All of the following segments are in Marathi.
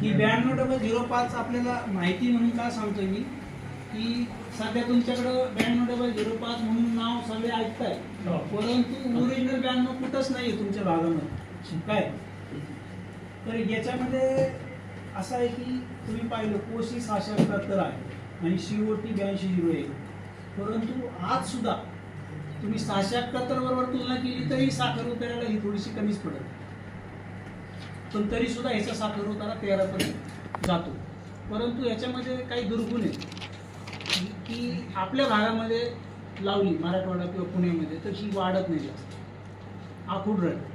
की ब्याण्णव डबल झिरो पाच आपल्याला माहिती म्हणून का सांगतोय मी? की सध्या तुमच्याकडं ब्याण्णव डबल झिरो पाच म्हणून नाव सगळे ऐकताय. हो. परंतु ओरिजिनल ब्याण्णव कुठंच नाही तुमच्या भागामध्ये. काय तर याच्यामध्ये असं आहे की तुम्ही पाहिलं कोशी सहाशे एकाहत्तर आहे आणि शिवटी ब्याऐंशी झिरो एक. परंतु आज सुद्धा तुम्ही सहाशे एकाहत्तर बरोबर तुलना केली तरी साखर उतारायला ही थोडीशी कमीच पडेल पण तरी सुद्धा ह्याचा साखर होताना तेरापर्यंत जातो. परंतु याच्यामध्ये काही दुर्गुण आहे की- आपल्या भागामध्ये लावली मराठवाडा किंवा पुण्यामध्ये तर ही वाढत नाही जास्त. आखूड राहते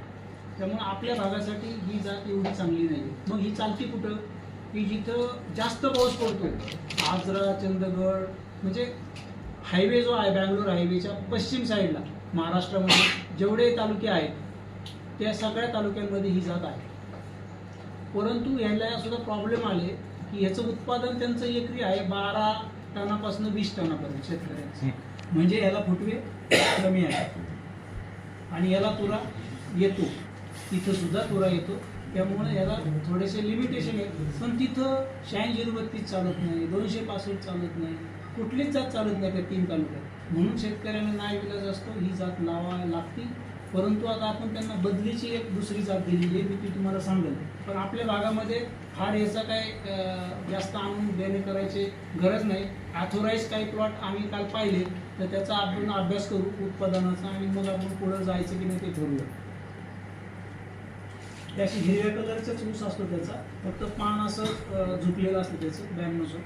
त्यामुळे आपल्या भागासाठी ही जात एवढी चांगली नाही मग ही चालती कुठं? की जिथं जास्त पाऊस पडतो आजरा चंदगड म्हणजे हायवे जो आहे बँगलोर हायवेच्या पश्चिम साईडला महाराष्ट्रामध्ये जेवढे तालुके आहेत त्या सगळ्या तालुक्यांमध्ये ही जात आहे. परंतु याला सुद्धा प्रॉब्लेम आले की याचं उत्पादन त्यांचं एकरी आहे बारा टनापासून वीस टनापर्यंत शेतकऱ्यांचं. म्हणजे याला फुटवे कमी आहे. आणि याला तुरा येतो. तिथं सुद्धा तुरा येतो. त्यामुळे याला थोडेसे लिमिटेशन आहेत पण तिथं शहाऐंशी बत्तीस चालत नाही दोनशे पासष्ट चालत नाही कुठलीच जात चालत नाही त्या तीन तालुक्यात. म्हणून शेतकऱ्यांना नाही विलाज असतो ही जात लावायला लागती. परंतु आता आपण त्यांना बदलीची एक दुसरी जात दिलेली आहे मी ती तुम्हाला सांगेल पण आपल्या भागामध्ये फार याचा काय जास्त आणून देणे करायची गरज नाही. ऑथोराईज काही प्लॉट आम्ही काल पाहिले तर त्याचा आपण अभ्यास करू उत्पादनाचा आणि मग आपण पुढं जायचं की नाही ते ठरवूया. त्याशी हिरव्या कलरचाच ऊस असतो त्याचा फक्त पान असं झुकलेलं असतं त्याचं ब्याण्णवचं